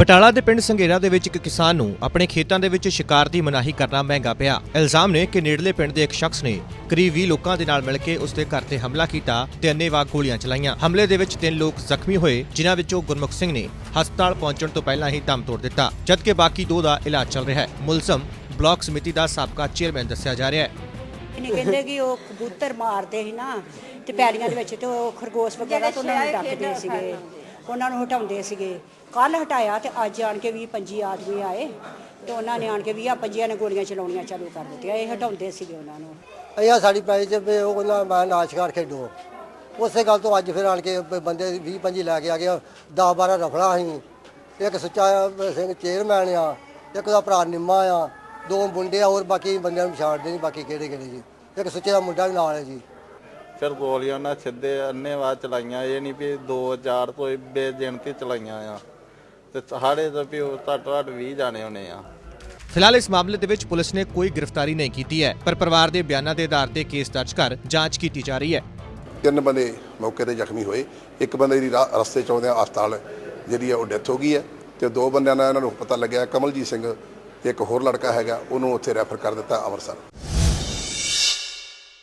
ਬਟਾਲਾ ਦੇ ਪਿੰਡ ਸੰਘੇਰਾ ਦੇ ਵਿੱਚ ਇੱਕ ਕਿਸਾਨ ਨੂੰ ਆਪਣੇ ਖੇਤਾਂ ਦੇ ਵਿੱਚ ਸ਼ਿਕਾਰ ਦੀ ਮਨਾਹੀ ਕਰਨਾ ਮਹਿੰਗਾ ਪਿਆ। ਇਲਜ਼ਾਮ ਨੇ ਕਿ ਨੇੜਲੇ ਪਿੰਡ ਦੇ ਇੱਕ ਸ਼ਖਸ ਨੇ ਕਰੀਬ 20 ਲੋਕਾਂ ਦੇ ਨਾਲ ਮਿਲ ਕੇ ਉਸ ਦੇ ਘਰ ਤੇ ਹਮਲਾ ਕੀਤਾ ਤੇ ਅੰਨ੍ਹੇਵਾਹ ਗੋਲੀਆਂ ਚਲਾਈਆਂ। ਹਮਲੇ ਦੇ ਵਿੱਚ ਤਿੰਨ ਲੋਕ ਜ਼ਖਮੀ ਹੋਏ, ਜਿਨ੍ਹਾਂ ਵਿੱਚੋਂ ਗੁਰਮੁਖ ਸਿੰਘ ਨੇ ਹਸਪਤਾਲ ਪਹੁੰਚਣ ਤੋਂ ਪਹਿਲਾਂ ਹੀ ਦਮ ਤੋੜ ਦਿੱਤਾ, ਜਦਕਿ ਬਾਕੀ ਦੋ ਦਾ ਇਲਾਜ ਚੱਲ ਰਿਹਾ ਹੈ। ਮੁਲਜ਼ਮ ਬਲਾਕ ਸਮਿਤੀ ਦਾ ਸਾਬਕਾ ਚੇਅਰਮੈਨ ਦੱਸਿਆ ਜਾ ਰਿਹਾ ਹੈ। ਇਹਨੇ ਕਹਿੰਦੇ ਕਿ ਉਹ ਕਬੂਤਰ ਮਾਰਦੇ ਸੀ ਨਾ, ਤੇ ਪੈਲੀਆਂ ਦੇ ਵਿੱਚ ਤੇ ਉਹ ਖਰਗੋਸ਼ ਵਗੈਰਾ ਤੋਂ ਉਹਨਾਂ ਨੂੰ ਡੱਕਦੇ ਸੀਗੇ, ਉਹਨਾਂ ਨੂੰ ਹਟਾਉਂਦੇ ਸੀਗੇ। ਕੱਲ ਹਟਾਇਆ ਤੇ ਅੱਜ ਆਣ ਕੇ 20 25 ਆਦਮੀ ਆਏ ਤੇ ਉਹਨਾਂ ਨੇ ਆਣ ਕੇ 20 25 ਨੇ ਗੋਲੀਆਂ ਚਲਾਉਣੀਆਂ ਚਾਲੂ ਕਰ ਦਿੱਤੀਆਂ ਇਹ ਹਟਾਉਂਦੇ ਸੀਗੇ ਉਹਨਾਂ ਨੂੰ। ਅਈਆ ਸਾਡੀ ਪੈਲੀ ਚ ਵੀ ਉਹ ਕਹਿੰਦਾ ਮੈਂ ਨਾਸ਼ਕਾਰ ਖੇਡੋ ਉਸੇ ਗੱਲ ਤੋਂ ਅੱਜ ਫਿਰ ਆਣ ਕੇ ਬੰਦੇ 20 25 ਲੈ ਕੇ ਆ ਗਿਆ 10 12 ਰਫਲਾ ਸੀ ਇੱਕ ਸੁੱਚਾ ਸਿੰਘ ਚੇਅਰਮੈਨ ਆ ਇੱਕ ਦਾ ਭਰਾ ਨਿੰਮਾ ਆ ਦੋ ਮੁੰਡੇ ਆ ਹੋਰ ਬਾਕੀ ਬੰਦਿਆਂ ਨੂੰ ਛਾੜਦੇ ਨਹੀਂ ਬਾਕੀ ਕਿਹੜੇ ਕਿਹੜੇ ਜੀ। ਇੱਕ ਸੁੱਚੇ ਦਾ ਮੁੰਡਾ ਵੀ ਨਾਲ ਹੈ ਜੀ। ਫਿਰ ਗੋਲੀਆਂ ਨਾਲ ਸਿੱਧੇ ਅੰਨੇਵਾਹ ਚਲਾਈਆਂ ਇਹ ਨਹੀਂ ਵੀ 2 4 ਤੋਂ ਬੇਜਿਣਤੀ ਚਲਾਈਆਂ ਆ। ਤੇ ਸਾਡੇ ਤਾਂ ਵੀ ਉਹ ਘੱਟ ਘੱਟ 20 ਜਾਣੇ ਹੋਣੇ ਆ। ਫਿਲਹਾਲ ਇਸ ਮਾਮਲੇ ਦੇ ਵਿੱਚ ਪੁਲਿਸ ਨੇ ਕੋਈ ਗ੍ਰਿਫਤਾਰੀ ਨਹੀਂ ਕੀਤੀ ਹੈ ਪਰ ਪਰਿਵਾਰ ਦੇ ਬਿਆਨਾਂ ਦੇ ਆਧਾਰ ਤੇ ਕੇਸ ਦਰਜ ਕਰ ਜਾਂਚ ਕੀਤੀ ਜਾ ਰਹੀ ਹੈ। ਤਿੰਨ ਬੰਦੇ ਮੌਕੇ ਤੇ ਜ਼ਖਮੀ ਹੋਏ। ਇੱਕ ਬੰਦੇ ਦੀ ਰਾ- ਰਸਤੇ ਚ ਆਉਂਦਿਆਂ ਹਸਪਤਾਲ ਜਿਹੜੀ ਹੈ ਉਹ ਡੈਥ ਹੋ ਗਈ ਹੈ ਤੇ ਦੋ ਬੰਦਿਆਂ ਦਾ ਇਹਨਾਂ ਨੂੰ ਪਤਾ ਲੱਗਿਆ ਕਮਲਜੀਤ ਸਿੰਘ ਇੱਕ ਹੋਰ ਲੜਕਾ ਹੈਗਾ ਉਹਨੂੰ ਉੱਥੇ ਰੈਫਰ ਕਰ ਦਿੱਤਾ ਅੰਮ੍ਰਿਤਸਰ।